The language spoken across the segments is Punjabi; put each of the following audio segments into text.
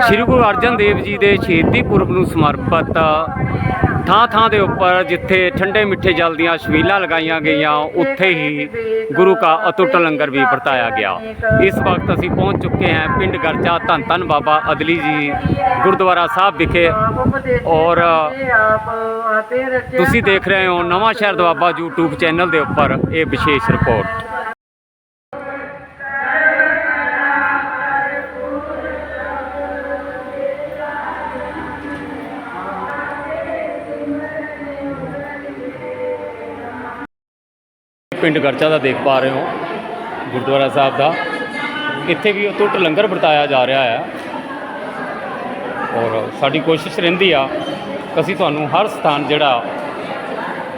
ਸ਼੍ਰੀ ਗੁਰੂ ਅਰਜਨ ਦੇਵ ਜੀ ਦੇ ਸ਼ਹੀਦੀ ਪੁਰਬ ਨੂੰ ਸਮਰਪਿਤ ਥਾਂ ਥਾਂ ਦੇ ਉੱਪਰ ਜਿੱਥੇ ਠੰਡੇ ਮਿੱਠੇ ਜਲ ਦੀਆਂ ਛਬੀਲਾਂ ਲਗਾਈਆਂ ਗਈਆਂ ਉੱਥੇ ਹੀ ਗੁਰੂ ਕਾ ਅਤੁੱਟ ਲੰਗਰ ਵੀ ਵਰਤਾਇਆ ਗਿਆ। ਇਸ ਵਕਤ ਅਸੀਂ ਪਹੁੰਚ ਚੁੱਕੇ ਹਾਂ ਪਿੰਡ ਗਰਚਾ ਧੰਨ ਧੰਨ ਬਾਬਾ ਅਦਲੀ ਜੀ ਗੁਰਦੁਆਰਾ ਸਾਹਿਬ ਵਿਖੇ। ਔਰ ਤੁਸੀਂ ਦੇਖ ਰਹੇ ਹੋ ਨਵਾਂ ਸ਼ਹਿਰ ਦੁਆਬਾ YouTube ਚੈਨਲ ਦੇ ਉੱਪਰ ਇਹ ਵਿਸ਼ੇਸ਼ ਰਿਪੋਰਟ। ਪਿੰਡ ਗਰਚਾ ਦਾ ਦੇਖ ਪਾ ਰਹੇ ਹੋ, ਗੁਰਦੁਆਰਾ ਸਾਹਿਬ ਦਾ। ਇੱਥੇ ਵੀ ਅਤੁੱਟ ਲੰਗਰ ਵਰਤਾਇਆ ਜਾ ਰਿਹਾ ਹੈ। ਔਰ ਸਾਡੀ ਕੋਸ਼ਿਸ਼ ਰਹਿੰਦੀ ਆ ਅਸੀਂ ਤੁਹਾਨੂੰ ਹਰ ਸਥਾਨ ਜਿਹੜਾ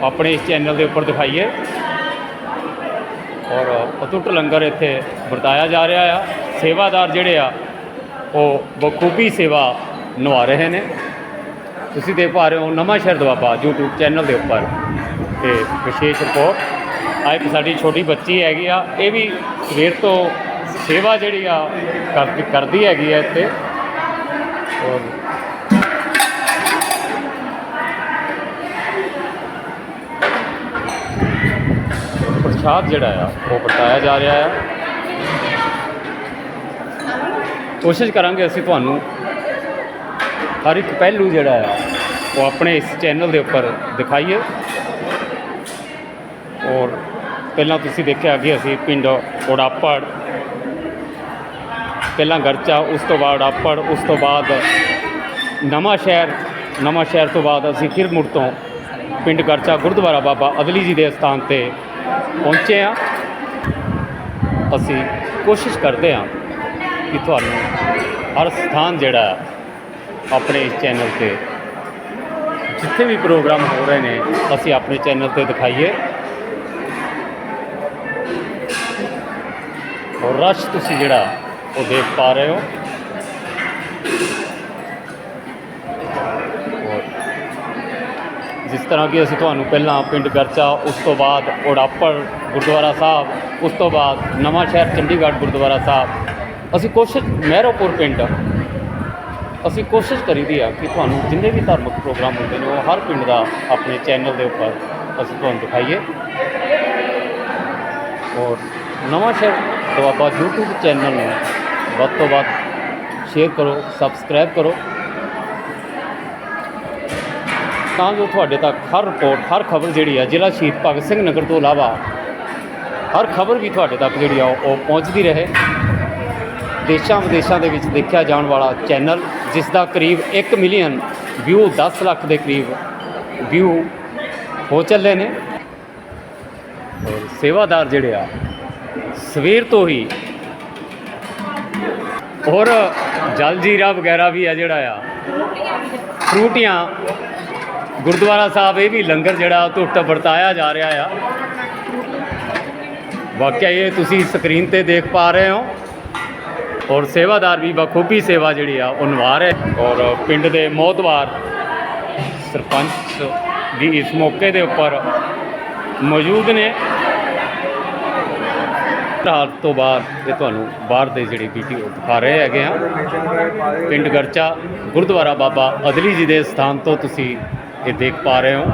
ਆਪਣੇ ਇਸ ਚੈਨਲ ਦੇ ਉੱਪਰ ਦਿਖਾਈਏ। ਔਰ ਅਤੁੱਟ ਲੰਗਰ ਇੱਥੇ ਵਰਤਾਇਆ ਜਾ ਰਿਹਾ ਆ। ਸੇਵਾਦਾਰ ਜਿਹੜੇ ਆ, ਉਹ ਬਖੂਬੀ ਸੇਵਾ ਨਿਭਾ ਰਹੇ ਨੇ। ਤੁਸੀਂ ਦੇਖ ਪਾ ਰਹੇ ਹੋ ਨਵਾਂ ਸ਼ਹਿਰ ਦੁਆਬਾ YouTube ਚੈਨਲ ਦੇ ਉੱਪਰ। ਤੇ ਵਿਸ਼ੇਸ਼ ਰਿਪੋਰਟ ਆ ਇੱਕ ਸਾਡੀ ਛੋਟੀ ਬੱਚੀ ਹੈਗੀ ਆ, ਇਹ ਵੀ ਸਵੇਰ ਤੋਂ ਸੇਵਾ ਜਿਹੜੀ ਆ ਕਰਦੀ ਕਰਦੀ ਹੈਗੀ ਆ ਇੱਥੇ। ਔਰ ਪ੍ਰਸ਼ਾਦ ਜਿਹੜਾ ਆ, ਉਹ ਵਰਤਾਇਆ ਜਾ ਰਿਹਾ ਆ। ਕੋਸ਼ਿਸ਼ ਕਰਾਂਗੇ ਅਸੀਂ ਤੁਹਾਨੂੰ ਹਰ ਇੱਕ ਪਹਿਲੂ ਜਿਹੜਾ ਆ, ਉਹ ਆਪਣੇ ਇਸ ਚੈਨਲ ਦੇ ਉੱਪਰ ਦਿਖਾਈਏ। ਪਹਿਲਾਂ ਤੁਸੀਂ ਦੇਖਿਆ ਕਿ ਅਸੀਂ ਪਿੰਡ ਉੜਾਪੜ। ਪਹਿਲਾਂ ਗਰਚਾ, ਉਸ ਤੋਂ ਬਾਅਦ ਉੜਾਪੜ, ਉਸ ਤੋਂ ਬਾਅਦ ਨਵਾਂ ਸ਼ਹਿਰ ਨਵਾਂ ਸ਼ਹਿਰ ਤੋਂ ਬਾਅਦ ਅਸੀਂ ਫਿਰ ਮੁੜ ਤੋਂ ਪਿੰਡ ਗਰਚਾ ਗੁਰਦੁਆਰਾ ਬਾਬਾ ਅਦਲੀ ਜੀ ਦੇ ਸਥਾਨ ਤੇ ਪਹੁੰਚੇ ਆ ਅਸੀਂ ਕੋਸ਼ਿਸ਼ ਕਰਦੇ ਹਾਂ ਕਿ ਤੁਹਾਨੂੰ ਹਰ ਸਥਾਨ ਜਿਹੜਾ ਆਪਣੇ ਇਸ ਚੈਨਲ ਤੇ ਜਿੱਥੇ ਵੀ ਪ੍ਰੋਗਰਾਮ ਹੋ ਰਹੇ ਨੇ, ਅਸੀਂ ਆਪਣੇ ਚੈਨਲ ਤੇ ਦਿਖਾਈਏ। ਰਸ਼ ਤੁਸੀਂ ਜਿਹੜਾ ਉਹ ਦੇਖ ਪਾ ਰਹੇ ਹੋ। ਜਿਸ ਤਰ੍ਹਾਂ ਕਿ ਅਸੀਂ ਤੁਹਾਨੂੰ ਪਹਿਲਾਂ ਪਿੰਡ ਗਰਚਾ, ਉਸ ਤੋਂ ਬਾਅਦ ਉੜਾਪੜ, ਗੁਰਦੁਆਰਾ ਸਾਹਿਬ, ਉਸ ਤੋਂ ਬਾਅਦ ਨਵਾਂ ਸ਼ਹਿਰ ਚੰਡੀਗੜ੍ਹ, ਗੁਰਦੁਆਰਾ ਸਾਹਿਬ। ਅਸੀਂ ਕੋਸ਼ਿਸ਼, ਮਹਿਰੋਪੁਰ ਪਿੰਡ, ਅਸੀਂ ਕੋਸ਼ਿਸ਼ ਕਰੀਦੀ ਆ ਕਿ ਤੁਹਾਨੂੰ ਜਿੰਨੇ ਵੀ ਧਾਰਮਿਕ ਪ੍ਰੋਗਰਾਮ ਹੁੰਦੇ ਨੇ, ਉਹ ਹਰ ਪਿੰਡ ਦਾ ਆਪਣੇ ਚੈਨਲ ਦੇ ਉੱਪਰ ਅਸੀਂ ਤੁਹਾਨੂੰ ਦਿਖਾਈਏ। ਔਰ Nawanshahr Doaba YouTube channel ਨੂੰ ਵੱਧ ਤੋਂ ਵੱਧ ਸ਼ੇਅਰ ਕਰੋ ਸਬਸਕ੍ਰਾਈਬ ਕਰੋ ਤਾਂ ਜੋ ਤੁਹਾਡੇ ਤੱਕ ਹਰ ਰਿਪੋਰਟ ਹਰ ਖਬਰ ਜਿਹੜੀ ਆ, ਜ਼ਿਲ੍ਹਾ ਸ਼ਹੀਦ ਭਗਤ ਸਿੰਘ ਨਗਰ ਤੋਂ ਇਲਾਵਾ ਹਰ ਖਬਰ ਵੀ ਤੁਹਾਡੇ ਤੱਕ ਜਿਹੜੀ ਆ, ਉਹ ਪਹੁੰਚਦੀ ਰਹੇ। ਦੇਸ਼ਾਂ ਵਿਦੇਸ਼ਾਂ ਦੇ ਵਿੱਚ ਦੇਖਿਆ ਜਾਣ ਵਾਲਾ ਚੈਨਲ ਜਿਸ ਦਾ ਕਰੀਬ 1 ਮਿਲੀਅਨ ਵਿਊ 10 ਲੱਖ ਦੇ ਕਰੀਬ ਵਿਊ ਹੋ ਚੱਲੇ ਨੇ। ਔਰ ਸੇਵਾਦਾਰ ਜਿਹੜੇ ਆ ਸਵੇਰ ਤੋਂ ਹੀ। ਔਰ ਜਲ ਜੀਰਾ ਵਗੈਰਾ ਵੀ ਆ ਜਿਹੜਾ ਆ। ਫਰੂਟੀਆਂ। ਗੁਰਦੁਆਰਾ ਸਾਹਿਬ ਇਹ ਵੀ ਲੰਗਰ ਜਿਹੜਾ ਟੁੱਟ ਵਰਤਾਇਆ ਜਾ ਰਿਹਾ ਆ। ਵਾਕਿਆ ਇਹ ਤੁਸੀਂ ਸਕਰੀਨ ਤੇ ਦੇਖ ਪਾ ਰਹੇ ਹੋ। ਔਰ ਸੇਵਾਦਾਰ ਵੀ ਬਖੂਬੀ ਸੇਵਾ ਜਿਹੜੀ ਆ, ਉਹ ਨਿਭਾ ਰਹੇ। ਔਰ ਪਿੰਡ ਦੇ ਮੋਹਤਵਾਰ ਸਰਪੰਚ ਵੀ ਇਸ ਮੌਕੇ ਦੇ ਉੱਪਰ ਮੌਜੂਦ ਨੇ। ਰਾਤ ਤੋਂ ਬਾਅਦ ਇਹ ਤੁਹਾਨੂੰ ਬਾਹਰ ਦੇ ਜਿਹੜੀ ਵੀਡੀਓ ਦਿਖਾ ਰਹੇ ਹੈਗੇ ਆ। ਪਿੰਡ ਗਰਚਾ, ਗੁਰਦੁਆਰਾ ਬਾਬਾ ਅਦਲੀ ਜੀ ਦੇ ਸਥਾਨ ਤੋਂ ਤੁਸੀਂ ਇਹ ਦੇਖ ਪਾ ਰਹੇ ਹੋ।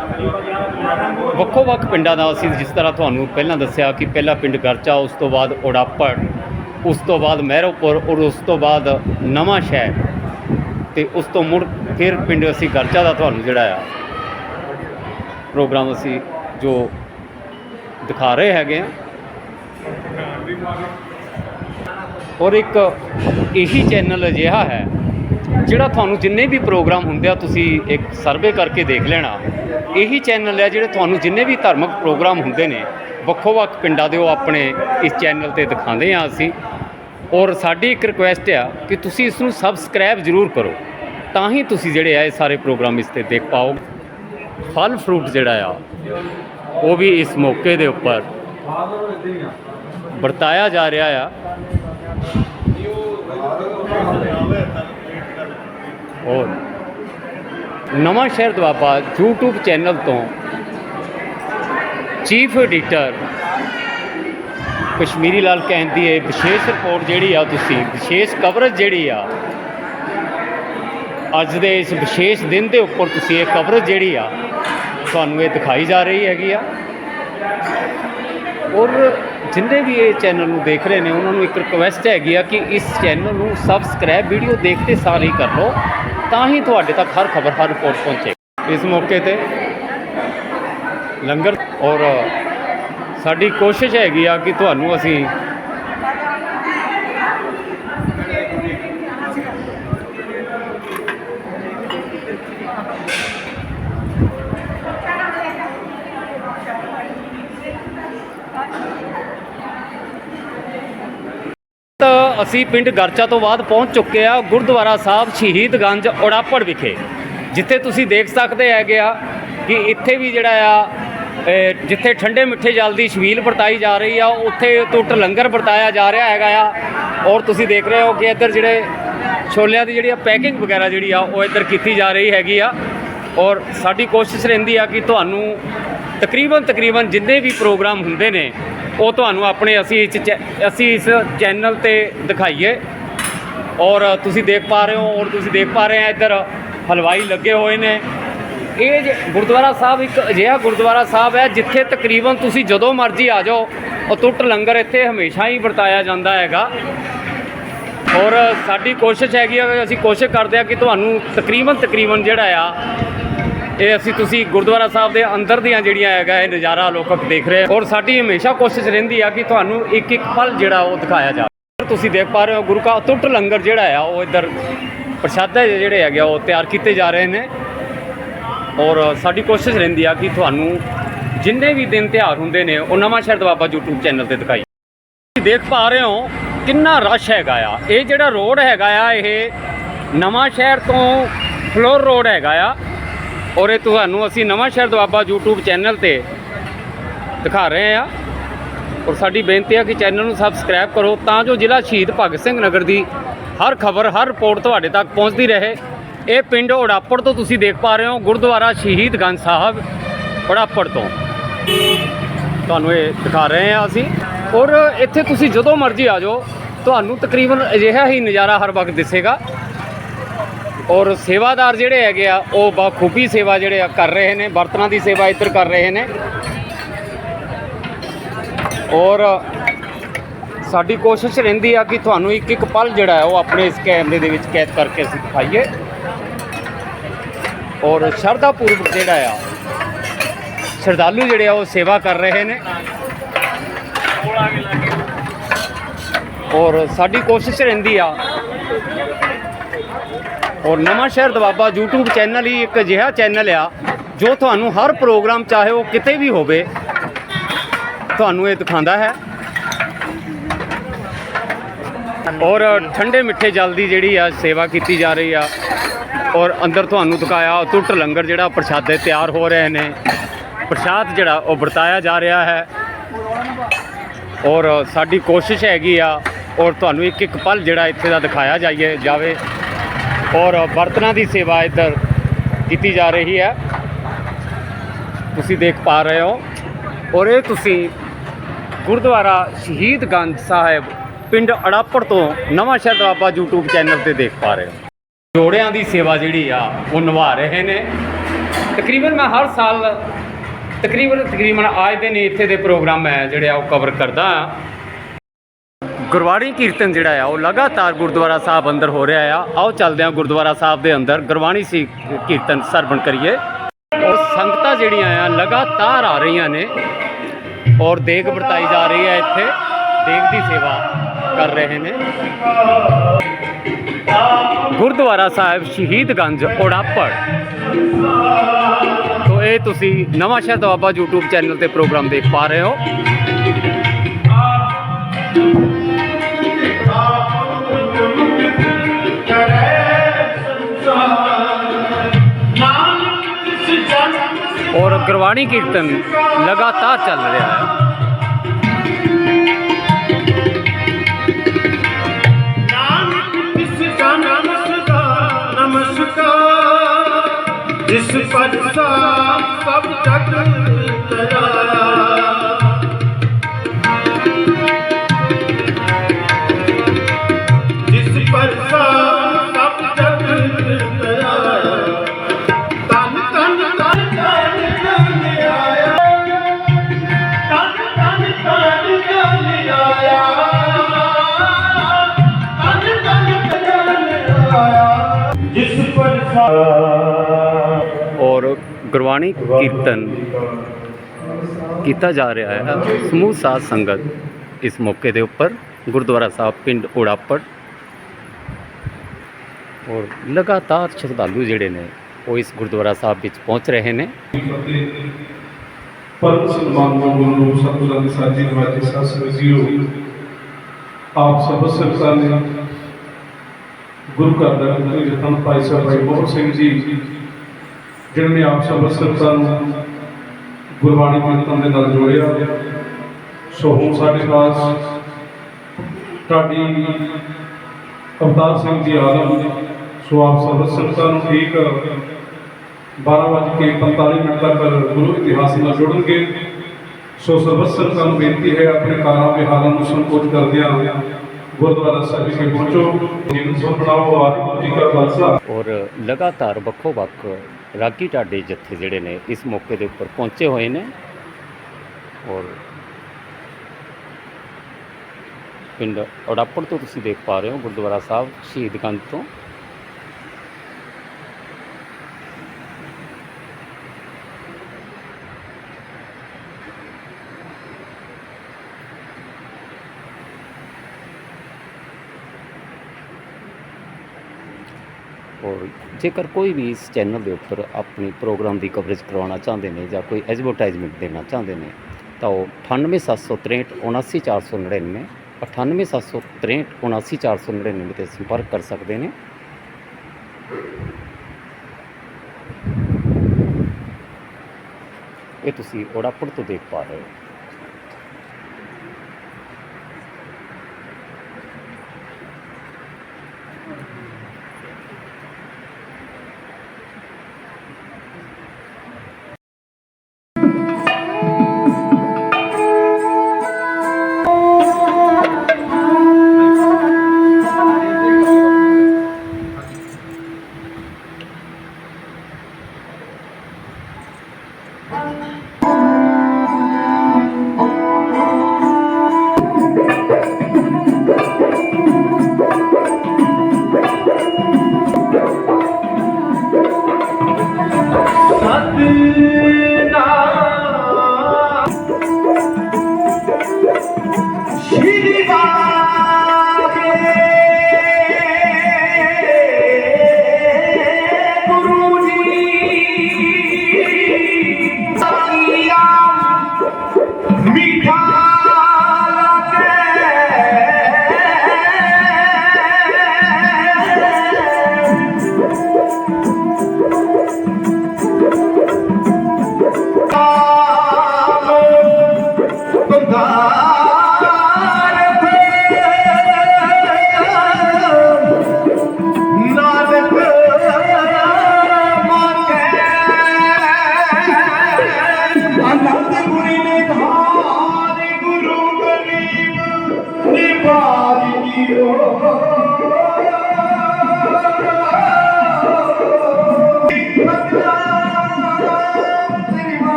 ਵੱਖੋ ਵੱਖ ਪਿੰਡਾਂ ਦਾ ਅਸੀਂ ਜਿਸ ਤਰ੍ਹਾਂ ਤੁਹਾਨੂੰ ਪਹਿਲਾਂ ਦੱਸਿਆ ਕਿ ਪਹਿਲਾ ਪਿੰਡ ਗਰਚਾ, ਉਸ ਤੋਂ ਬਾਅਦ ਉੜਾਪੜ, ਉਸ ਤੋਂ ਬਾਅਦ ਮਹਿਰੋਪੁਰ ਔਰ ਉਸ ਤੋਂ ਬਾਅਦ ਨਵਾਂ ਸ਼ਹਿਰ ਤੇ ਉਸ ਤੋਂ ਮੁੜ ਫਿਰ ਪਿੰਡ ਅਸੀਂ ਗਰਚਾ ਦਾ ਤੁਹਾਨੂੰ ਜਿਹੜਾ ਆ ਪ੍ਰੋਗਰਾਮ ਅਸੀਂ ਜੋ ਦਿਖਾ ਰਹੇ ਹੈਗੇ ਆ। ਔਰ ਇੱਕ ਇਹੀ ਚੈਨਲ ਅਜਿਹਾ ਹੈ, ਜਿਹੜਾ ਤੁਹਾਨੂੰ ਜਿੰਨੇ ਵੀ ਪ੍ਰੋਗਰਾਮ ਹੁੰਦੇ ਆ ਤੁਸੀਂ ਇੱਕ ਸਰਵੇ ਕਰਕੇ ਦੇਖ ਲੈਣਾ। ਇਹੀ ਚੈਨਲ ਹੈ ਜਿਹੜੇ ਤੁਹਾਨੂੰ ਜਿੰਨੇ ਵੀ ਧਾਰਮਿਕ ਪ੍ਰੋਗਰਾਮ ਹੁੰਦੇ ਨੇ, ਵੱਖੋ ਵੱਖ ਪਿੰਡਾਂ ਦੇ ਉਹ ਆਪਣੇ ਇਸ ਚੈਨਲ ਤੇ ਦਿਖਾਉਂਦੇ ਆ ਅਸੀਂ। ਔਰ ਸਾਡੀ ਇੱਕ ਰਿਕੁਐਸਟ ਆ ਕਿ ਤੁਸੀਂ ਇਸ ਨੂੰ ਸਬਸਕ੍ਰਾਈਬ ਜ਼ਰੂਰ ਕਰੋ, ਤਾਂ ਹੀ ਤੁਸੀਂ ਜਿਹੜੇ ਆ ਇਹ ਸਾਰੇ ਪ੍ਰੋਗਰਾਮ ਇਸ ਤੇ ਦੇਖ ਪਾਓ ਫਲ ਫਰੂਟ ਜਿਹੜਾ ਆ, ਉਹ ਵੀ ਇਸ ਮੌਕੇ ਦੇ ਉੱਪਰ। ਵਰਤਾਇਆ ਜਾ ਰਿਹਾ ਆ। ਔਰ Nawanshahr Doaba YouTube channel ਤੋਂ ਚੀਫ ਐਡੀਟਰ ਕਸ਼ਮੀਰੀ ਲਾਲ ਕਹਿਣ ਦੀ ਇਹ ਵਿਸ਼ੇਸ਼ ਰਿਪੋਰਟ ਜਿਹੜੀ ਆ, ਤੁਸੀਂ ਵਿਸ਼ੇਸ਼ ਕਵਰੇਜ ਜਿਹੜੀ ਆ, ਅੱਜ ਦੇ ਇਸ ਵਿਸ਼ੇਸ਼ ਦਿਨ ਦੇ ਉੱਪਰ ਤੁਸੀਂ ਇਹ ਕਵਰੇਜ ਜਿਹੜੀ ਆ, ਤੁਹਾਨੂੰ ਇਹ ਦਿਖਾਈ ਜਾ ਰਹੀ ਹੈਗੀ ਆ। ਔਰ ਜਿੰਨੇ ਵੀ ਇਹ ਚੈਨਲ ਨੂੰ ਦੇਖ ਰਹੇ ਨੇ, ਉਹਨਾਂ ਨੂੰ ਇੱਕ ਰਿਕੁਐਸਟ ਹੈਗੀ ਆ ਕਿ ਇਸ ਚੈਨਲ ਨੂੰ ਸਬਸਕ੍ਰਾਈਬ ਵੀਡੀਓ ਦੇਖਦੇ ਸਾਰ ਹੀ ਕਰ ਲਓ, ਤਾਂ ਹੀ ਤੁਹਾਡੇ ਤੱਕ ਹਰ ਖਬਰ, ਹਰ ਰਿਪੋਰਟ ਪਹੁੰਚੇ ਇਸ ਮੌਕੇ ਤੇ ਲੰਗਰ ਔਰ ਸਾਡੀ ਕੋਸ਼ਿਸ਼ ਹੈਗੀ ਆ ਕਿ ਤੁਹਾਨੂੰ ਅਸੀਂ ਤਾਂ ਅਸੀਂ ਪਿੰਡ ਗਰਚਾ ਤੋਂ ਬਾਅਦ ਪਹੁੰਚ ਚੁੱਕੇ ਆ ਗੁਰਦੁਆਰਾ ਸਾਹਿਬ ਸ਼ਹੀਦਗੰਜ ਉੜਾਪੜ ਵਿਖੇ, ਜਿੱਥੇ ਤੁਸੀਂ ਦੇਖ ਸਕਦੇ ਹੈਗੇ ਆ ਕਿ ਇੱਥੇ ਵੀ ਜਿਹੜਾ ਆ ਜਿੱਥੇ ਠੰਡੇ ਮਿੱਠੇ ਜਲ ਦੀ ਛਬੀਲ ਵਰਤਾਈ ਜਾ ਰਹੀ ਆ, ਉੱਥੇ ਟੁੱਟ ਲੰਗਰ ਵਰਤਾਇਆ ਜਾ ਰਿਹਾ ਹੈਗਾ ਆ। ਔਰ ਤੁਸੀਂ ਦੇਖ ਰਹੇ ਹੋ ਕਿ ਇੱਧਰ ਜਿਹੜੇ ਛੋਲਿਆਂ ਦੀ ਜਿਹੜੀ ਆ ਪੈਕਿੰਗ ਵਗੈਰਾ ਜਿਹੜੀ ਆ, ਉਹ ਇੱਧਰ ਕੀਤੀ ਜਾ ਰਹੀ ਹੈਗੀ ਆ। ਔਰ ਸਾਡੀ ਕੋਸ਼ਿਸ਼ ਰਹਿੰਦੀ ਆ ਕਿ ਤੁਹਾਨੂੰ ਤਕਰੀਬਨ ਤਕਰੀਬਨ ਜਿੰਨੇ ਵੀ ਪ੍ਰੋਗਰਾਮ ਹੁੰਦੇ ਨੇ ਉਹ ਤੁਹਾਨੂੰ ਆਪਣੇ ਅਸੀਂ ਇਸ ਚੈ- ਅਸੀਂ ਇਸ ਚੈਨਲ ਤੇ ਦਿਖਾਈਏ। ਔਰ ਤੁਸੀਂ ਦੇਖ ਪਾ ਰਹੇ ਹੋ, ਔਰ ਤੁਸੀਂ ਦੇਖ ਪਾ ਰਹੇ ਆ ਇੱਧਰ ਹਲਵਾਈ ਲੱਗੇ ਹੋਏ ਨੇ। ਇਹ ਜ- ਗੁਰਦੁਆਰਾ ਸਾਹਿਬ ਇੱਕ ਅਜਿਹਾ ਗੁਰਦੁਆਰਾ ਸਾਹਿਬ ਹੈ, ਜਿੱਥੇ ਤਕਰੀਬਨ ਤੁਸੀਂ ਜਦੋਂ ਮਰਜ਼ੀ ਆ ਜਾਓ ਅਤੁੱਟ ਲੰਗਰ ਇੱਥੇ ਹਮੇਸ਼ਾ ਹੀ ਵਰਤਾਇਆ ਜਾਂਦਾ ਹੈਗਾ। ਔਰ ਸਾਡੀ ਕੋਸ਼ਿਸ਼ ਹੈਗੀ ਆ ਕਿ ਅਸੀਂ ਕੋਸ਼ਿਸ਼ ਕਰਦੇ ਆ ਕਿ ਤੁਹਾਨੂੰ ਤਕਰੀਬਨ ਤਕਰੀਬਨ ਜਿਹੜਾ ਆ ਇਹ ਅਸੀਂ ਤੁਸੀਂ ਗੁਰਦੁਆਰਾ ਸਾਹਿਬ ਦੇ ਅੰਦਰ ਦੀਆਂ ਜਿਹੜੀਆਂ ਹੈਗਾ ਇਹ ਨਜ਼ਾਰਾ ਲੋਕਕ ਦੇਖ ਰਹੇ ਔਰ ਸਾਡੀ ਹਮੇਸ਼ਾ ਕੋਸ਼ਿਸ਼ ਰਹਿੰਦੀ ਆ ਕਿ ਤੁਹਾਨੂੰ ਇੱਕ ਇੱਕ ਪਲ ਜਿਹੜਾ ਉਹ ਦਿਖਾਇਆ ਜਾਵੇ। ਤੁਸੀਂ ਦੇਖ ਪਾ ਰਹੇ ਹੋ ਗੁਰੂ ਕਾ ਅਤੁੱਟ ਲੰਗਰ ਜਿਹੜਾ ਆ, ਉਹ ਇੱਧਰ ਪ੍ਰਸ਼ਾਦੇ ਜਿਹੜੇ ਹੈਗੇ ਆ, ਉਹ ਤਿਆਰ ਕੀਤੇ ਜਾ ਰਹੇ ਨੇ। ਔਰ ਸਾਡੀ ਕੋਸ਼ਿਸ਼ ਰਹਿੰਦੀ ਆ ਕਿ ਤੁਹਾਨੂੰ ਜਿੰਨੇ ਵੀ ਦਿਨ ਤਿਉਹਾਰ ਹੁੰਦੇ ਨੇ, ਉਹ ਨਵਾਂ ਸ਼ਹਿਰ ਦਵਾਬਾ YouTube ਚੈਨਲ ਤੇ ਦਿਖਾਈ ਤੁਸੀਂ ਦੇਖ ਪਾ ਰਹੇ ਹੋ ਕਿੰਨਾ ਰਸ਼ ਹੈਗਾ ਆ। ਇਹ ਜਿਹੜਾ ਰੋਡ ਹੈਗਾ ਆ, ਇਹ ਨਵਾਂ ਸ਼ਹਿਰ ਤੋਂ ਫਲੋਰ ਰੋਡ ਹੈਗਾ ਆ। ਔਰ ਇਹ ਤੁਹਾਨੂੰ ਅਸੀਂ ਨਵਾਂ ਸ਼ਹਿਰ ਦਵਾਬਾ YouTube ਚੈਨਲ ਤੇ ਦਿਖਾ ਰਹੇ ਆ ਔਰ ਸਾਡੀ ਬੇਨਤੀ ਹੈ ਕਿ ਚੈਨਲ ਨੂੰ ਸਬਸਕ੍ਰਾਈਬ ਕਰੋ ਤਾਂ ਜੋ ਜ਼ਿਲ੍ਹਾ ਸ਼ਹੀਦ ਭਗਤ ਸਿੰਘ ਨਗਰ ਦੀ ਹਰ ਖਬਰ, ਹਰ ਰਿਪੋਰਟ ਤੁਹਾਡੇ ਤੱਕ ਪਹੁੰਚਦੀ ਰਹੇ। ਇਹ ਪਿੰਡ ਉੜਾਪੜ ਤੋਂ ਤੁਸੀਂ ਦੇਖ ਪਾ ਰਹੇ ਹੋ, ਗੁਰਦੁਆਰਾ ਸ਼ਹੀਦਗੰਜ ਸਾਹਿਬ ਉੜਾਪੜ ਤੋਂ। ਤੁਹਾਨੂੰ ਇਹ ਦਿਖਾ ਰਹੇ ਹਾਂ ਅਸੀਂ। ਔਰ ਇੱਥੇ ਤੁਸੀਂ ਜਦੋਂ ਮਰਜ਼ੀ ਆ ਜਾਓ, ਤੁਹਾਨੂੰ ਤਕਰੀਬਨ ਅਜਿਹਾ ਹੀ ਨਜ਼ਾਰਾ ਹਰ ਵਕਤ ਦਿਸੇਗਾ। ਔਰ ਸੇਵਾਦਾਰ ਜਿਹੜੇ ਹੈਗੇ ਆ, ਉਹ ਬਾਖੂਬੀ ਸੇਵਾ ਜਿਹੜੇ ਆ ਕਰ ਰਹੇ ਨੇ, ਬਰਤਨਾਂ ਦੀ ਸੇਵਾ ਇੱਧਰ ਕਰ ਰਹੇ ਨੇ। ਔਰ ਸਾਡੀ ਕੋਸ਼ਿਸ਼ ਰਹਿੰਦੀ ਆ ਕਿ ਤੁਹਾਨੂੰ ਇੱਕ ਇੱਕ ਪਲ ਜਿਹੜਾ ਹੈ ਉਹ ਆਪਣੇ ਇਸ ਕੈਮਰੇ ਦੇ ਵਿੱਚ ਕੈਦ ਕਰਕੇ ਅਸੀਂ ਦਿਖਾਈਏ। ਔਰ ਸ਼ਰਧਾ ਪੂਰਵਕ ਜਿਹੜਾ ਆ, ਸ਼ਰਧਾਲੂ ਜਿਹੜੇ ਆ ਉਹ ਸੇਵਾ ਕਰ ਰਹੇ ਨੇ। ਔਰ ਸਾਡੀ ਕੋਸ਼ਿਸ਼ ਰਹਿੰਦੀ ਆ ਔਰ Nawanshahr Doaba YouTube channel ਹੀ ਇੱਕ ਅਜਿਹਾ ਚੈਨਲ ਆ, ਜੋ ਤੁਹਾਨੂੰ ਹਰ ਪ੍ਰੋਗਰਾਮ ਚਾਹੇ ਉਹ ਕਿਤੇ ਵੀ ਹੋਵੇ, ਤੁਹਾਨੂੰ ਇਹ ਦਿਖਾਉਂਦਾ ਹੈ। ਔਰ ਠੰਡੇ ਮਿੱਠੇ ਜਲ ਦੀ ਜਿਹੜੀ ਆ ਸੇਵਾ ਕੀਤੀ ਜਾ ਰਹੀ ਆ, ਔਰ ਅੰਦਰ ਤੁਹਾਨੂੰ ਦਿਖਾਇਆ ਟੁੱਟ ਲੰਗਰ ਜਿਹੜਾ ਪ੍ਰਸ਼ਾਦੇ ਤਿਆਰ ਹੋ ਰਹੇ ਨੇ। ਪ੍ਰਸ਼ਾਦ ਜਿਹੜਾ ਉਹ ਵਰਤਾਇਆ ਜਾ ਰਿਹਾ ਹੈ। ਔਰ ਸਾਡੀ ਕੋਸ਼ਿਸ਼ ਹੈਗੀ ਆ, ਔਰ ਤੁਹਾਨੂੰ ਇੱਕ ਇੱਕ ਪਲ ਜਿਹੜਾ ਇੱਥੇ ਦਾ ਦਿਖਾਇਆ ਜਾਈਏ ਜਾਵੇ। ਔਰ ਬਰਤਨਾਂ ਦੀ ਸੇਵਾ ਇੱਧਰ ਕੀਤੀ ਜਾ ਰਹੀ ਹੈ। ਤੁਸੀਂ ਦੇਖ ਪਾ ਰਹੇ ਹੋ। ਔਰ ਇਹ ਤੁਸੀਂ ਗੁਰਦੁਆਰਾ ਸ਼ਹੀਦਗੰਜ ਸਾਹਿਬ ਪਿੰਡ ਅੜਾਪੜ ਤੋਂ ਨਵਾਂ ਸ਼ਹਿਰ ਦੁਆਬਾ YouTube ਚੈਨਲ ਤੇ ਦੇਖ ਪਾ ਰਹੇ ਹੋ। ਜੋੜਿਆਂ ਦੀ ਸੇਵਾ ਜਿਹੜੀ ਆ, ਉਹ ਨਿਭਾ ਰਹੇ ਨੇ। ਤਕਰੀਬਨ ਮੈਂ ਹਰ ਸਾਲ ਤਕਰੀਬਨ ਤਕਰੀਬਨ ਆਏ ਦਿਨ ਇੱਥੇ ਦੇ ਪ੍ਰੋਗਰਾਮ ਹੈ ਜਿਹੜੇ ਆ, ਉਹ ਕਵਰ ਕਰਦਾ ਆ ਗੁਰਬਾਣੀ ਕੀਰਤਨ ਜਿਹੜਾ ਆ, ਉਹ ਲਗਾਤਾਰ ਗੁਰਦੁਆਰਾ ਸਾਹਿਬ ਅੰਦਰ ਹੋ ਰਿਹਾ ਆ। ਆਓ ਚੱਲਦੇ ਆ ਗੁਰਦੁਆਰਾ ਸਾਹਿਬ ਦੇ ਅੰਦਰ, ਗੁਰਬਾਣੀ ਸੀ ਕੀਰਤਨ ਸਰਵਣ ਕਰੀਏ। ਔਰ ਸੰਗਤਾਂ ਜਿਹੜੀਆਂ ਆ, ਲਗਾਤਾਰ ਆ ਰਹੀਆਂ ਨੇ ਔਰ ਦੇਗ ਵਰਤਾਈ ਜਾ ਰਹੀ ਹੈ ਇੱਥੇ। ਦੇਗ ਦੀ ਸੇਵਾ ਕਰ ਰਹੇ ਨੇ। ਗੁਰਦੁਆਰਾ ਸਾਹਿਬ ਸ਼ਹੀਦਗੰਜ ਓੜਾਪੜ ਤੋਂ ਇਹ ਤੁਸੀਂ Nawanshahr Doaba YouTube channel ਤੇ ਪ੍ਰੋਗਰਾਮ ਦੇਖ ਪਾ ਰਹੇ ਹੋ। ਔਰ ਗੁਰਬਾਣੀ ਕੀਰਤਨ ਲਗਾਤਾਰ ਚੱਲ ਰਿਹਾ ਹੈ ਜਿਸ ਪਰ ਸਭ ਜਗ ਗੁਰਬਾਣੀ ਕੀਰਤਨ ਕੀਤਾ ਜਾ ਰਿਹਾ ਹੈ। ਸਮੂਹ ਸਾਧ ਸੰਗਤ ਇਸ ਮੌਕੇ ਦੇ ਉੱਪਰ ਗੁਰਦੁਆਰਾ ਸਾਹਿਬ ਪਿੰਡ ਉੜਾਪੜ ਔਰ ਲਗਾਤਾਰ ਸ਼ਰਧਾਲੂ ਜਿਹੜੇ ਨੇ ਉਹ ਇਸ ਗੁਰਦੁਆਰਾ ਸਾਹਿਬ ਵਿੱਚ ਪਹੁੰਚ ਰਹੇ ਨੇ। ਪਰਮ ਸਨਮਾਨ ਗੁਰੂ ਸਤਿਗੁਰਾਂ ਦੀ ਸਾਜੀ ਨਵਾਜੀ ਸਾਧ ਸੰਗਤ ਆਪ ਸਭ ਸਰਕਾਰ ਨੇ ਗੁਰੂ ਘਰ ਦਾ ਅੰਦਰ ਭਾਈ ਸਾਹਿਬ ਭਾਈ ਮੋਹਨ ਸਿੰਘ ਜੀ ਜਿਨ੍ਹਾਂ ਨੇ ਆਪ ਸਭ ਸਰਕਾਰ ਨੂੰ ਗੁਰਬਾਣੀ ਕੀਰਤਨ ਦੇ ਨਾਲ ਜੋੜਿਆ, ਸੋ ਹੁਣ ਸਾਡੇ ਪਾਸ ਢਾਡੀ ਅਵਤਾਰ ਸਿੰਘ ਜੀ ਆਲਮ ਸੋ ਆਪ ਸਭ ਸੰਗਤਾਂ ਨੂੰ ਠੀਕ 12:45 ਮਿੰਟ ਤੱਕ ਗੁਰੂ ਇਤਿਹਾਸ ਨਾਲ ਜੁੜਨਗੇ। ਸੋ ਸਰਬਤ ਸੰਗਤਾਂ ਨੂੰ ਬੇਨਤੀ ਹੈ, ਆਪਣੇ ਕਾਰਾਂ ਵਿਹਾਰਾਂ ਨੂੰ ਸੰਕੋਚ ਕਰਦਿਆਂ ਗੁਰਦੁਆਰਾ ਸਾਹਿਬ ਵਿਖੇ ਪਹੁੰਚੋ। ਜੀਵਨ ਸੁਣ ਬਣਾਓ, ਵਾਹਿਗੁਰੂ ਜੀ ਕਾ ਖਾਲਸਾ। ਔਰ ਲਗਾਤਾਰ ਵੱਖੋ ਵੱਖ ਰਾਗੀ ਢਾਡੇ ਜੱਥੇ ਜਿਹੜੇ ਨੇ, ਇਸ ਮੌਕੇ ਦੇ ਉੱਪਰ ਪਹੁੰਚੇ ਹੋਏ ਨੇ। ਔਰ ਪਿੰਡ ਉੜਾਪੜ ਤੋਂ ਤੁਸੀਂ ਦੇਖ ਪਾ ਰਹੇ ਹੋ ਗੁਰਦੁਆਰਾ ਸਾਹਿਬ ਸ਼ਹੀਦਗੰਜ ਤੋਂ। ਔਰ ਜੇਕਰ ਕੋਈ ਵੀ ਇਸ ਚੈਨਲ ਦੇ ਉੱਪਰ ਆਪਣੀ ਪ੍ਰੋਗਰਾਮ ਦੀ ਕਵਰੇਜ ਕਰਵਾਉਣਾ ਚਾਹੁੰਦੇ ਨੇ ਜਾਂ ਕੋਈ ਐਡਵਰਟਾਈਜ਼ਮੈਂਟ ਦੇਣਾ ਚਾਹੁੰਦੇ ਨੇ, ਤਾਂ ਉਹ 98763 79499 98763 79499 ਤੇ ਸੰਪਰਕ ਕਰ ਸਕਦੇ ਨੇ। ਇਹ ਤੁਸੀਂ ਓੜਾਪੜ ਤੋਂ ਦੇਖ ਪਾ ਰਹੇ ਹੋ।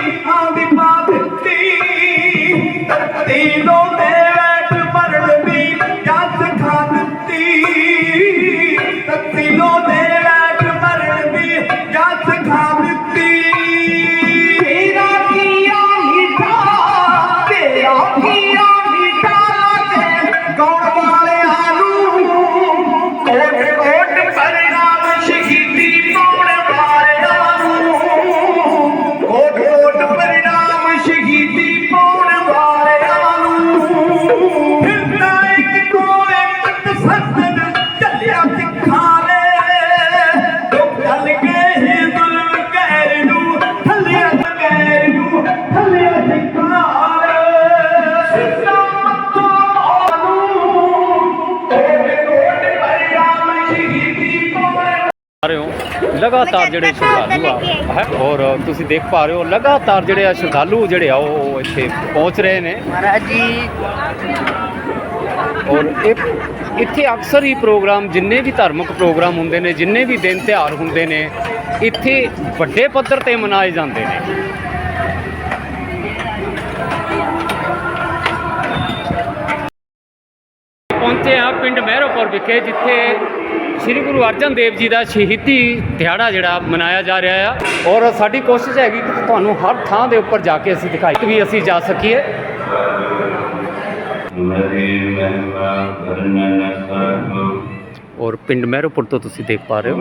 ਸ਼ਹੀਦੀ ਆਂਦੀ ਪਾ ਦਿੱਤੀ ਲਗਾਤਾਰ ਜਿਹੜੇ ਸ਼ਰਧਾਲੂ ਆ। ਹੈ ਔਰ ਤੁਸੀਂ ਦੇਖ ਪਾ ਰਹੇ ਹੋ ਲਗਾਤਾਰ ਜਿਹੜੇ ਆ ਸ਼ਰਧਾਲੂ ਜਿਹੜੇ ਆ ਉਹ ਇੱਥੇ ਪਹੁੰਚ ਰਹੇ ਨੇ। ਮਹਾਰਾਜ ਜੀ ਔਰ ਇਹ ਇੱਥੇ ਅਕਸਰ ਹੀ ਪ੍ਰੋਗਰਾਮ ਜਿੰਨੇ ਵੀ ਧਾਰਮਿਕ ਪ੍ਰੋਗਰਾਮ ਹੁੰਦੇ ਨੇ ਜਿੰਨੇ ਵੀ ਦਿਨ ਤਿਉਹਾਰ ਹੁੰਦੇ ਨੇ ਇੱਥੇ ਵੱਡੇ ਪੱਧਰ ਤੇ ਮਨਾਏ ਜਾਂਦੇ ਨੇ। ਪਿੰਡ ਮਹਿਰੋਪੁਰ ਵਿਖੇ ਜਿੱਥੇ ਸ੍ਰੀ ਗੁਰੂ ਅਰਜਨ ਦੇਵ ਜੀ ਦਾ ਸ਼ਹੀਦੀ ਦਿਹਾੜਾ ਜਿਹੜਾ ਮਨਾਇਆ ਜਾ ਰਿਹਾ ਆ। ਔਰ ਸਾਡੀ ਕੋਸ਼ਿਸ਼ ਹੈਗੀ ਕਿ ਤੁਹਾਨੂੰ ਹਰ ਥਾਂ ਦੇ ਉੱਪਰ ਜਾ ਕੇ ਅਸੀਂ ਦਿਖਾਈ ਵੀ ਅਸੀਂ ਜਾ ਸਕੀਏ। ਔਰ ਪਿੰਡ ਮਹਿਰੋਪੁਰ ਤੋਂ ਤੁਸੀਂ ਦੇਖ ਪਾ ਰਹੇ ਹੋ।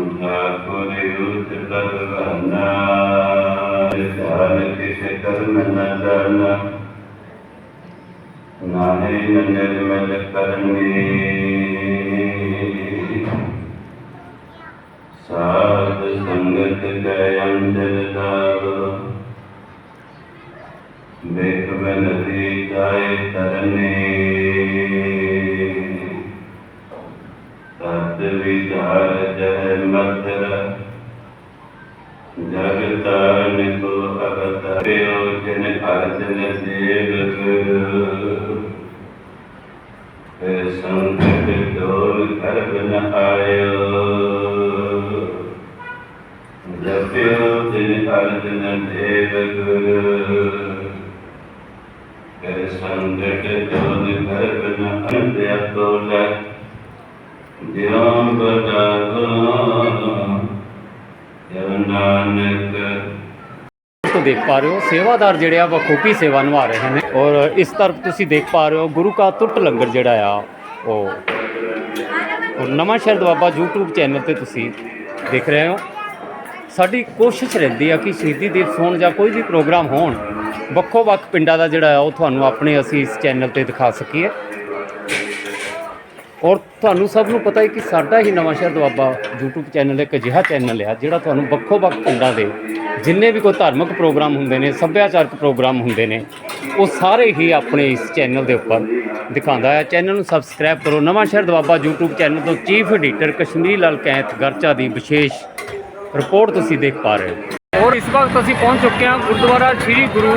ਆਕੋਰੇ ਉਤ ਤਦਵਾਨਾ ਜਾਨ ਕਿਸ ਕਰਮ ਨ ਦਾਨਾ ਨਾਹੇ ਨ ਨਿਰਮਲ ਕਰਨੀ ਸਾਧ ਸੰਗਤ ਕੈ ਅੰਦਰ ਦਾਵ ਦੇਖ ਬਨਦੀ ਸੰਕਟ ਦੋਰ ਕਰਬ ਨ ਆਇਓ ਜਪਿਓ ਜਨ ਅਰਜਨ ਦੇਵਕ ਫਿਰ ਸੰਕਟ ਦੋਰ ਕਰਬ ਨ ਅੰਤਿ ਅਤੋਲਾ ਜਿਉਂ ਬਦਾਗਾ ਜਨ ਨਾਨਕ ਤੋਂ ਦੇਖ ਪਾ ਰਹੇ ਹੋ, ਸੇਵਾਦਾਰ ਜਿਹੜੇ ਆ, ਬਖੂਬੀ ਸੇਵਾ ਨਿਭਾ ਰਹੇ ਨੇ ਔਰ ਇਸ ਤਰਫ ਤੁਸੀਂ ਦੇਖ ਪਾ ਰਹੇ ਹੋ, ਗੁਰੂ ਕਾ ਟੁੱਟ ਲੰਗਰ ਜਿਹੜਾ ਆ ਉਹ ਨਵਾਂ ਸ਼ਹਿਰ ਦੁਆਬਾ YouTube ਚੈਨਲ ਤੇ ਤੁਸੀਂ ਦੇਖ ਰਹੇ ਹੋ। ਸਾਡੀ ਕੋਸ਼ਿਸ਼ ਰਹਿੰਦੀ ਆ ਕਿ ਸ਼ਹੀਦੀ ਦਿਵਸ ਹੋਣ ਜਾਂ ਕੋਈ ਵੀ ਪ੍ਰੋਗਰਾਮ ਹੋਣ, ਵੱਖੋ ਵੱਖ ਪਿੰਡਾਂ ਦਾ ਜਿਹੜਾ ਉਹ ਤੁਹਾਨੂੰ ਆਪਣੇ ਅਸੀਂ ਇਸ ਚੈਨਲ ਤੇ ਦਿਖਾ ਸਕੀਏ। ਔਰ ਤੁਹਾਨੂੰ ਸਭ ਨੂੰ ਪਤਾ ਹੈ ਕਿ ਸਾਡਾ ਹੀ ਨਵਾਂ ਸ਼ਹਿਰ ਦੁਆਬਾ YouTube ਚੈਨਲ ਇੱਕ ਅਜਿਹਾ ਚੈਨਲ ਆ, ਜਿਹੜਾ ਤੁਹਾਨੂੰ ਵੱਖੋ ਵੱਖ ਪਿੰਡਾਂ ਦੇ ਜਿੰਨੇ ਵੀ ਕੋਈ ਧਾਰਮਿਕ ਪ੍ਰੋਗਰਾਮ ਹੁੰਦੇ ਨੇ, ਸੱਭਿਆਚਾਰਕ ਪ੍ਰੋਗਰਾਮ ਹੁੰਦੇ ਨੇ, ਉਹ ਸਾਰੇ ਹੀ ਆਪਣੇ ਇਸ ਚੈਨਲ ਦੇ ਉੱਪਰ ਦਿਖਾਉਂਦਾ ਹੈ। ਚੈਨਲ ਨੂੰ ਸਬਸਕ੍ਰਾਈਬ ਕਰੋ। Nawanshahr Doaba YouTube channel ਤੋਂ ਚੀਫ ਐਡੀਟਰ ਕਸ਼ਮੀਰ ਲਾਲ ਕੈਂਥ ਗਰਚਾ ਦੀ ਵਿਸ਼ੇਸ਼ ਰਿਪੋਰਟ ਤੁਸੀਂ ਦੇਖ ਪਾ ਰਹੇ ਹੋ। ਔਰ ਇਸ ਵਕਤ ਅਸੀਂ ਪਹੁੰਚ ਚੁੱਕੇ ਹਾਂ ਗੁਰਦੁਆਰਾ ਸ੍ਰੀ ਗੁਰੂ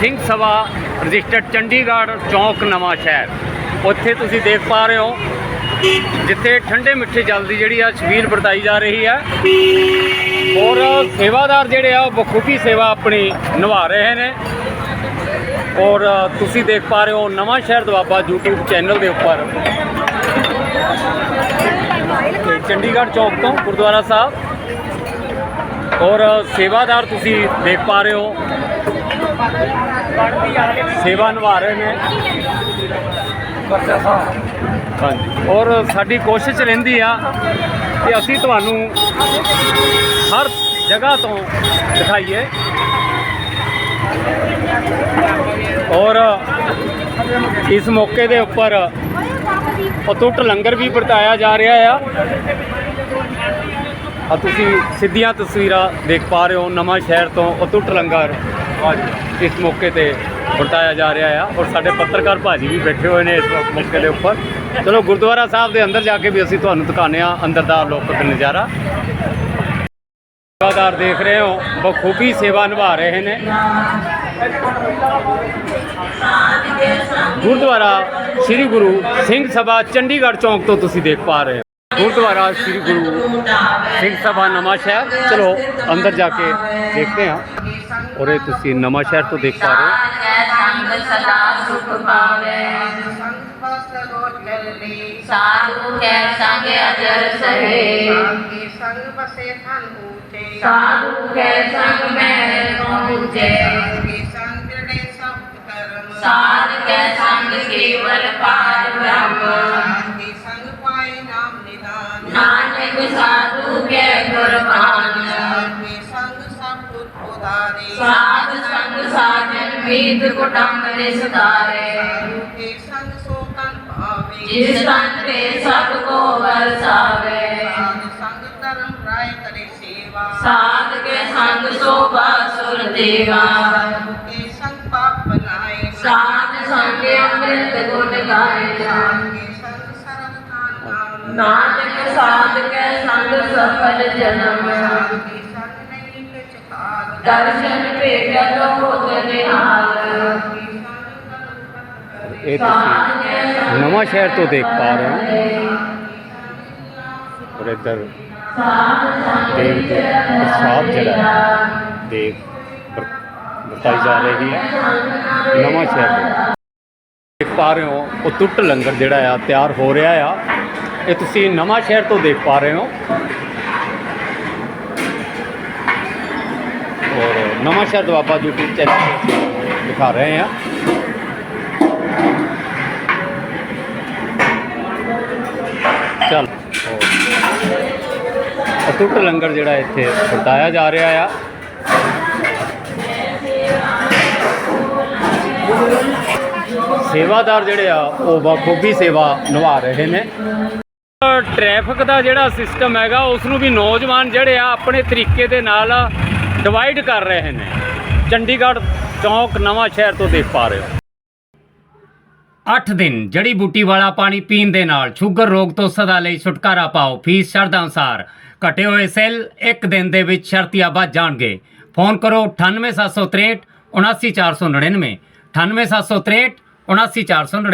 ਸਿੰਘ ਸਭਾ, ਰਜਿਸਟਰਡ ਚੰਡੀਗੜ੍ਹ ਚੌਂਕ ਨਵਾਂ ਸ਼ਹਿਰ। ਉੱਥੇ ਤੁਸੀਂ ਦੇਖ ਪਾ ਰਹੇ ਹੋ ਜਿੱਥੇ ਠੰਡੇ ਮਿੱਠੇ ਜਲ ਦੀ ਜਿਹੜੀ ਆ ਛਬੀਲ ਵਰਤਾਈ ਜਾ ਰਹੀ ਹੈ ਔਰ ਸੇਵਾਦਾਰ ਜਿਹੜੇ ਆ, ਉਹ ਬਖੂਬੀ ਸੇਵਾ ਆਪਣੀ ਨਿਭਾ ਰਹੇ ਨੇ। ਔਰ ਤੁਸੀਂ ਦੇਖ ਪਾ ਰਹੇ ਹੋ ਨਵਾਂ ਸ਼ਹਿਰ ਦੁਆਬਾ YouTube ਚੈਨਲ ਦੇ ਉੱਪਰ। ਚੰਡੀਗੜ੍ਹ ਚੌਕ ਤੋਂ ਗੁਰਦੁਆਰਾ ਸਾਹਿਬ। ਔਰ ਸੇਵਾਦਾਰ ਤੁਸੀਂ ਦੇਖ ਪਾ ਰਹੇ ਹੋ। ਸੇਵਾ ਨਿਭਾ ਰਹੇ ਨੇ। ਹਾਂਜੀ। ਔਰ ਸਾਡੀ ਕੋਸ਼ਿਸ਼ ਰਹਿੰਦੀ ਆ ਕਿ ਅਸੀਂ ਤੁਹਾਨੂੰ ਹਰ ਜਗ੍ਹਾ ਤੋਂ ਦਿਖਾਈਏ। ਔਰ ਇਸ ਮੌਕੇ ਦੇ ਉੱਪਰ ਅਤੁੱਟ ਲੰਗਰ ਵੀ ਵਰਤਾਇਆ ਜਾ ਰਿਹਾ ਆ। ਆ ਤੁਸੀਂ ਸਿੱਧੀਆਂ ਤਸਵੀਰਾਂ ਦੇਖ ਪਾ ਰਹੇ ਹੋ, ਨਵਾਂ ਸ਼ਹਿਰ ਤੋਂ ਅਤੁੱਟ ਲੰਗਰ ਅੱਜ ਇਸ ਮੌਕੇ ਤੇ ਵਰਤਾਇਆ ਜਾ ਰਿਹਾ ਆ ਔਰ ਸਾਡੇ ਪੱਤਰਕਾਰ ਭਾਜੀ ਵੀ ਬੈਠੇ ਹੋਏ ਨੇ ਇਸ ਮੌਕੇ ਦੇ ਉੱਪਰ। ਚਲੋ, ਗੁਰਦੁਆਰਾ ਸਾਹਿਬ ਦੇ ਅੰਦਰ ਜਾ ਕੇ ਵੀ ਅਸੀਂ ਤੁਹਾਨੂੰ ਦਿਖਾਉਂਦੇ ਆ ਅੰਦਰ ਦਾ ਲੋਕਤ ਨਜ਼ਾਰਾ। ਸੇਵਾਦਾਰ ਦੇਖ ਰਹੇ ਹੋ, ਬਖੂਬੀ ਸੇਵਾ ਨਿਭਾ ਰਹੇ ਨੇ। ਗੁਰਦੁਆਰਾ ਸ੍ਰੀ ਗੁਰੂ ਸਿੰਘ ਸਭਾ ਚੰਡੀਗੜ੍ਹ ਚੌਂਕ ਤੋਂ ਤੁਸੀਂ ਦੇਖ ਪਾ ਰਹੇ ਹੋ। ਗੁਰਦੁਆਰਾ ਸ੍ਰੀ ਗੁਰੂ ਸਿੰਘ ਸਭਾ ਨਵਾਂ ਸ਼ਹਿਰ ਚਲੋ ਅੰਦਰ ਜਾ ਕੇ ਦੇਖਦੇ ਹਾਂ ਔਰ ਇਹ ਤੁਸੀਂ ਨਵਾਂ ਸ਼ਹਿਰ ਤੋਂ ਦੇਖ ਪਾ ਰਹੇ ਹੋ ਸੰਗ ਸਦਾ ਸਾਧ ਸੰਗ ਸਾਜਨ ਮੀਤ ਕੁਟੰਬ ਨਿਸਤਾਰੇ ਸਾਧੂ ਸੰਗ ਸੋ ਤਨ ਭਾਵੇ ਜਿਸ ਤਨ ਤੇ ਸਭ ਕੋ ਵਰਸਾਵੇ ਸੰਗ ਧਰਮ ਰਾਏ ਕਰੇ ਸੇਵਾ। ਸਾਧ ਕੇ ਸੰਗ ਸੋਭਾ ਸੁਰ ਦੇਵਾ। ਸਾਧੂ ਸੰਗ ਪਾਪ ਬਨਾਏ ਸਾਧ ਸੰਗ ਅੰਮ੍ਰਿਤ ਗੁਣ ਗਾਏ ਸਾਂਗੀ ਸੰਗ ਸਰਲ ਨਾਮ ਨਾਨਕ ਸਾਧ ਕੈ ਸੰਗ ਸਫਲ ਜਨਮ ਸਾਂਗੀ ਸੰਗ ਨਹੀਂ ਕਿਛ ਕਾਲ ਦਰਸ਼ਨ ਭੇਟਤ ਹੋਤ ਨਿਹਾਲ ਇਹ ਤੁਸੀਂ ਕੈ ਨਵਾਂ ਸ਼ਹਿਰ ਤੋਂ ਦੇਖ ਪਾ ਰਹੇ ਹੋ। ਔਰ ਇੱਧਰ ਸਾਧ ਸੰਗ ਦੇਵ ਜੀ ਪ੍ਰਸਾਦ ਜਿਹੜਾ ਹੈ, ਦੇਵ ਵਰ- ਵਰਤਾਈ ਜਾ ਰਹੀ ਹੈ। ਨਵਾਂ ਸ਼ਹਿਰ ਦੇਖ ਪਾ ਰਹੇ ਹੋ ਉਹ ਟੁੱਟ ਲੰਗਰ ਜਿਹੜਾ ਆ ਤਿਆਰ ਹੋ ਰਿਹਾ ਆ। ਇਹ ਤੁਸੀਂ ਨਵਾਂ ਸ਼ਹਿਰ ਤੋਂ ਦੇਖ ਪਾ ਰਹੇ ਹੋ ਔਰ Nawanshahr Doaba YouTube channel ਦਿਖਾ ਰਹੇ ਹਾਂ। ਚੱਲ। ਅਟੁੱਟ ਲੰਗਰ ਜਿਹੜਾ ਇੱਥੇ ਵਰਤਾਇਆ ਜਾ ਰਿਹਾ ਆ। ਸੇਵਾਦਾਰ ਜਿਹੜੇ ਆ, ਉਹ ਬਖੂਬੀ ਸੇਵਾ ਨਿਭਾ ਰਹੇ ਨੇ। ਟ੍ਰੈਫਿਕ ਦਾ ਜਿਹੜਾ ਸਿਸਟਮ ਹੈਗਾ ਉਸ ਨੂੰ ਵੀ ਨੌਜਵਾਨ ਜਿਹੜੇ ਆ, ਆਪਣੇ ਤਰੀਕੇ ਦੇ ਨਾਲ ਡਿਵਾਈਡ ਕਰ ਰਹੇ ਨੇ। ਚੰਡੀਗੜ੍ਹ ਚੌਂਕ ਨਵਾਂ ਸ਼ਹਿਰ ਤੋਂ ਦੇਖ ਪਾ ਰਹੇ ਹੋ। 8 ਦਿਨ ਜੜੀ ਬੂਟੀ ਵਾਲਾ ਪਾਣੀ ਪੀਣ ਦੇ ਨਾਲ ਸ਼ੂਗਰ ਰੋਗ ਤੋਂ ਸਦਾ ਲਈ ਛੁਟਕਾਰਾ ਪਾਓ, ਫੀਸ ਸ਼ਰਧਾ ਅਨੁਸਾਰ। ਘਟੇ ਹੋਏ ਸੈੱਲ ਇੱਕ ਦਿਨ ਦੇ ਵਿੱਚ ਸ਼ਰਤੀਆ ਵੱਧ ਜਾਣਗੇ। ਫੋਨ ਕਰੋ 98763 79499 98763 79499